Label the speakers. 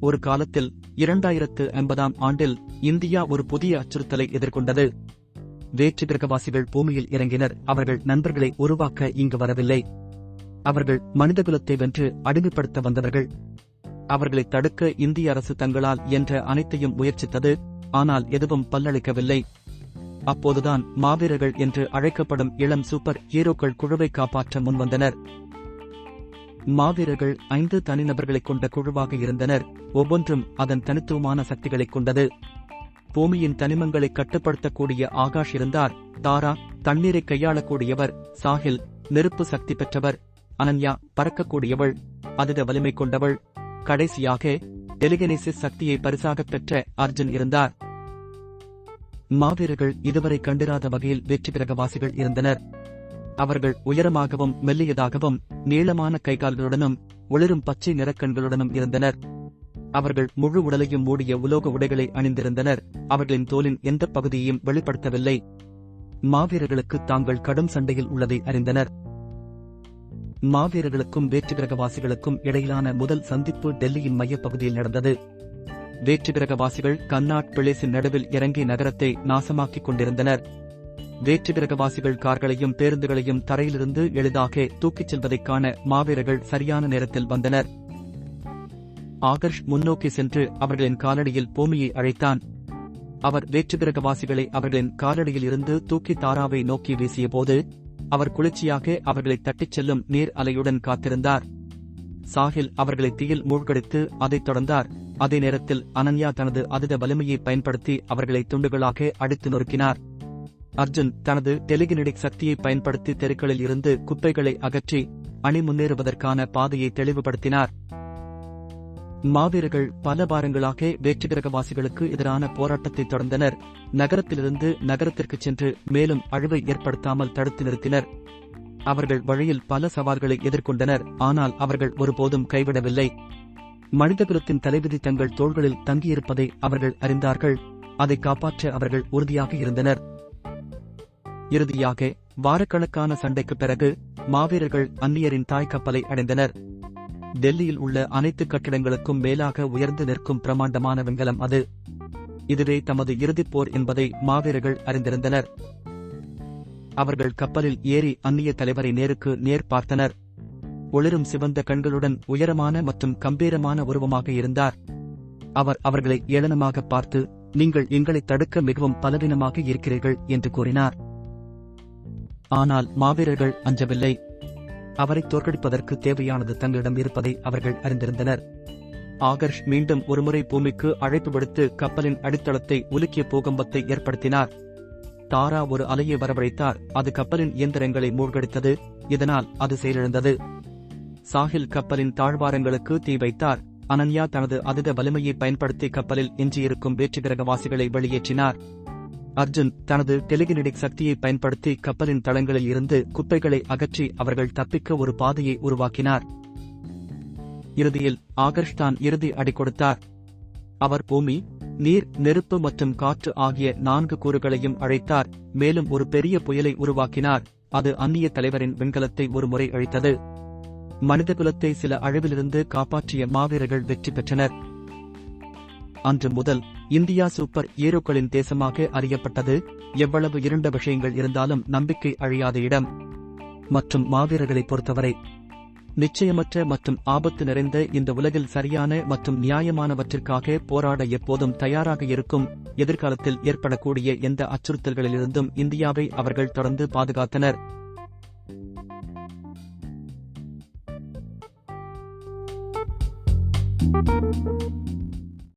Speaker 1: ஒரு காலத்தில் இரண்டாயிரத்து ஐம்பதாம் ஆண்டில் இந்தியா ஒரு புதிய அச்சுறுத்தலை எதிர்கொண்டது. வேற்று கிரகவாசிகள் பூமியில் இறங்கினர். அவர்கள் நண்பர்களை உருவாக்க இங்கு வரவில்லை. அவர்கள் மனிதகுலத்தை வென்று அடிமைப்படுத்த வந்தவர்கள். அவர்களை தடுக்க இந்திய அரசு தங்களால் என்ற அனைத்தையும் முயற்சித்தது. ஆனால் எதுவும் பல்லளிக்கவில்லை. அப்போதுதான் மாவீரர்கள் என்று அழைக்கப்படும் இளம் சூப்பர் ஹீரோக்கள் குழுவை காப்பாற்ற முன்வந்தனர். மாவீரர்கள் ஐந்து தனிநபர்களைக் கொண்ட குழுவாக இருந்தனர். ஒவ்வொன்றும் அதன் தனித்துவமான சக்திகளைக் கொண்டது. பூமியின் தனிமங்களை கட்டுப்படுத்தக்கூடிய ஆகாஷ் இருந்தார். தாரா தண்ணீரை கையாளக்கூடியவர். சாஹில் நெருப்பு சக்தி பெற்றவர். அனன்யா பறக்கக்கூடியவள். அதித வலிமை கொண்டவள். கடைசியாக டெலிகனேசிஸ் சக்தியை பரிசாகப் பெற்ற அர்ஜுன் இருந்தார். மாவீரர்கள் இதுவரை கண்டிராத வகையில் வெற்றி பிறகவாசிகள் இருந்தனர். அவர்கள் உயரமாகவும் மெல்லியதாகவும் நீளமான கைகால்களுடனும் ஒளிரும் பச்சை நிறக்கண்களுடனும் இருந்தனர். அவர்கள் முழு உடலையும் மூடிய உலோக உடைகளை அணிந்திருந்தனர். அவர்களின் தோலின் எந்த பகுதியையும் வெளிப்படுத்தவில்லை. மாவீரர்களுக்கு தாங்கள் கடும் சண்டையில் உள்ளதை அறிந்தனர். மாவீரர்களுக்கும் வேற்று கிரகவாசிகளுக்கும் இடையிலான முதல் சந்திப்பு டெல்லியின் மையப்பகுதியில் நடந்தது. வேற்று கிரகவாசிகள் கன்னாட் பிளேசின் நடுவில் இறங்கி நகரத்தை நாசமாக்கிக் கொண்டிருந்தனர். வேற்றுகிரகவாசிகள் கார்களையும் பேருந்துகளையும் தரையிலிருந்து எளிதாக தூக்கிச் செல்வதைக் காண மாவீரர்கள் சரியான நேரத்தில் வந்தனர். ஆகர்ஷ் முன்னோக்கி சென்று அவர்களின் காலடியில் பூமியை அழைத்தான். அவர் வேற்றுகிரகவாசிகளை அவர்களின் காலடியில் இருந்து தூக்கி தாராவை நோக்கி வீசியபோது அவர் குளிர்ச்சியாக அவர்களை தட்டிச் செல்லும் நீர் அலையுடன் காத்திருந்தார். சாஹில் அவர்களை தீயில் மூழ்கடித்து அதைத் தொடர்ந்தார். அதே நேரத்தில் அனன்யா தனது அதித வலிமையை பயன்படுத்தி அவர்களை துண்டுகளாக அடித்து நொறுக்கினார். அர்ஜுன் தனது டெலிகினடிக் சக்தியை பயன்படுத்தி தெருக்களில் இருந்து குப்பைகளை அகற்றி அணி முன்னேறுவதற்கான பாதையை தெளிவுபடுத்தினார். மாவீரர்கள் பல வாரங்களாக வேற்று கிரகவாசிகளுக்கு எதிரான போராட்டத்தை தொடர்ந்தனர். நகரத்திலிருந்து நகரத்திற்கு சென்று மேலும் அழிவை ஏற்படுத்தாமல் தடுத்து நிறுத்தினர். அவர்கள் வழியில் பல சவால்களை எதிர்கொண்டனர். ஆனால் அவர்கள் ஒருபோதும் கைவிடவில்லை. மனிதகுலத்தின் தலைவிதி தங்கள் தோள்களில் தங்கியிருப்பதை அவர்கள் அறிந்தார்கள். அதை காப்பாற்ற அவர்கள் உறுதியாக இருந்தனர். இறுதியாக வாரக்கணக்கான சண்டைக்குப் பிறகு மாவீரர்கள் அந்நியரின் தாய் கப்பலை அடைந்தனர். டெல்லியில் உள்ள அனைத்து கட்டிடங்களுக்கும் மேலாக உயர்ந்து நிற்கும் பிரமாண்டமான வெங்கலம் அது. இதுவே தமது இறுதிப் போர் என்பதை மாவீரர்கள் அறிந்திருந்தனர். அவர்கள் கப்பலில் ஏறி அந்நிய தலைவரை நேருக்கு நேர் பார்த்தனர். ஒளிரும் சிவந்த கண்களுடன் உயரமான மற்றும் கம்பீரமான உருவமாக இருந்தார். அவர் அவர்களை ஏளனமாக பார்த்து நீங்கள் எங்களை தடுக்க மிகவும் பலவீனமாக இருக்கிறீர்கள் என்று கூறினார். ஆனால் மாவீரர்கள் அஞ்சவில்லை. அவரை தோற்கடிப்பதற்கு தேவையானது தங்களிடம் இருப்பதை அவர்கள் அறிந்திருந்தனர். ஆகர்ஷ் மீண்டும் ஒருமுறை பூமிக்கு அழைப்பு விடுத்து கப்பலின் அடித்தளத்தை உலுக்கிய பூகம்பத்தை ஏற்படுத்தினார். தாரா ஒரு அலையை வரவழைத்தார். அது கப்பலின் இயந்திரங்களை மூழ்கடித்தது. இதனால் அது செயலிழந்தது. சாஹில் கப்பலின் தாழ்வாரங்களுக்கு தீ வைத்தார். அனன்யா தனது அதிக வலிமையை பயன்படுத்தி கப்பலில் எஞ்சியிருக்கும் வேற்று கிரகவாசிகளை வெளியேற்றினார். அர்ஜுன் தனது டெலிகினடிக் சக்தியை பயன்படுத்தி கப்பலின் தளங்களில் இருந்து குப்பைகளை அகற்றி அவர்கள் தப்பிக்க ஒரு பாதையை உருவாக்கினார். இறுதியில் ஆகர்ஷ் தான் இறுதி அடி கொடுத்தார். அவர் பூமி நீர் நெருப்பு மற்றும் காற்று ஆகிய நான்கு கூறுகளையும் அழைத்தார். மேலும் ஒரு பெரிய புயலை உருவாக்கினார். அது அந்நிய தலைவரின் வெண்கலத்தை ஒரு முறை அழித்தது. மனிதகுலத்தை சில அழிவிலிருந்து காப்பாற்றிய மாவீரர்கள் வெற்றி பெற்றனர். அன்று முதல் இந்தியா சூப்பர் ஹீரோக்களின் தேசமாக அறியப்பட்டது. எவ்வளவு இருண்ட விஷயங்கள் இருந்தாலும் நம்பிக்கை அழியாத இடம். மற்றும் மாவீரர்களை பொறுத்தவரை நிச்சயமற்ற மற்றும் ஆபத்து நிறைந்த இந்த உலகில் சரியான மற்றும் நியாயமானவற்றிற்காக போராட எப்போதும் தயாராக இருக்கும். எதிர்காலத்தில் ஏற்படக்கூடிய எந்த அச்சுறுத்தல்களிலிருந்தும் இந்தியாவை அவர்கள் தொடர்ந்து பாதுகாத்தனர்.